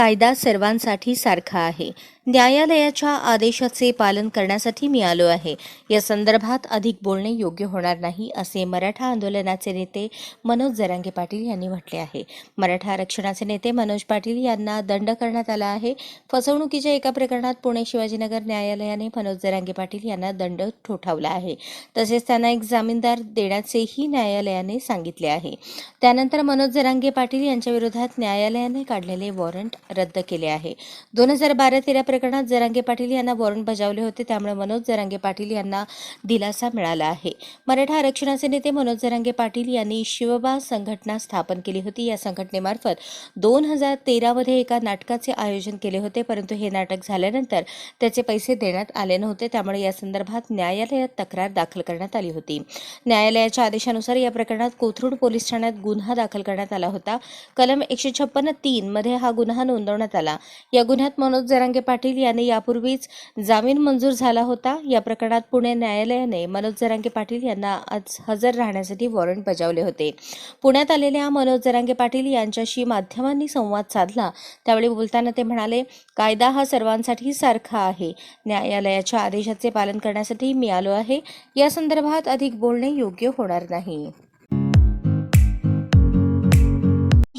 कायदा सर्वांसाठी सारखा आहे. न्यायालयाच्या आदेशाचे पालन करण्यासाठी मी आलो आहे. या संदर्भात अधिक बोलणे योग्य होणार नाही असे मराठा आंदोलनाचे नेते मनोज जरांगे पाटील यांनी म्हटले आहे. मराठा आरक्षणाचे नेते मनोज पाटील यांना दंड करण्यात आला आहे. फसवणुकीच्या एका प्रकरणात पुणे शिवाजीनगर न्यायालयाने मनोज जरांगे पाटील यांना दंड ठोठावला आहे. तसेच त्यांना एक जामीनदार देण्याचेही न्यायालयाने सांगितले आहे. त्यानंतर मनोज जरांगे पाटील यांच्या विरोधात न्यायालयाने काढलेले वॉरंट रद्द केले आहे. दोन हजार बारा तेरा प्रकरणात जरांगे पाटील यांना वॉरंट बजावले होते. त्यामुळे मनोज जरांगे पाटील यांना दिलासा मिळाला आहे. मराठा आरक्षणाचे नेते मनोज जरांगे पाटील यांनी शिवबा संघटना स्थापन केली होती. या संघटनेमार्फत दोन हजार तेरामध्ये एका नाटकाचे आयोजन केले होते. परंतु हे नाटक झाल्यानंतर त्याचे पैसे देण्यात आले नव्हते. त्यामुळे या संदर्भात न्यायालयात तक्रार दाखल करण्यात आली होती. न्यायालयाच्या आदेशानुसार या प्रकरणात कोथरूड पोलीस ठाण्यात गुन्हा दाखल करण्यात आला होता. कलम एकशे छप्पन्न तीन मध्ये हा गुन्हा नोंदवण्यात आला. या गुन्ह्यात मनोज जरांगे पाटील पाटील यांनी यापूर्वीच जामीन मंजूर झाला होता. या प्रकरणात पुणे न्यायालयाने मनोज जरांगे पाटील यांना आज हजर राहण्यासाठी वॉरंट बजावले होते. पुण्यात आलेल्या मनोज जरांगे पाटील यांच्याशी माध्यमांनी संवाद साधला. त्यावेळी बोलताना ते म्हणाले कायदा हा सर्वांसाठी सारखा आहे. न्यायालयाच्या आदेशाचे पालन करण्यासाठी मी आलो आहे. या संदर्भात अधिक बोलणे योग्य होणार नाही.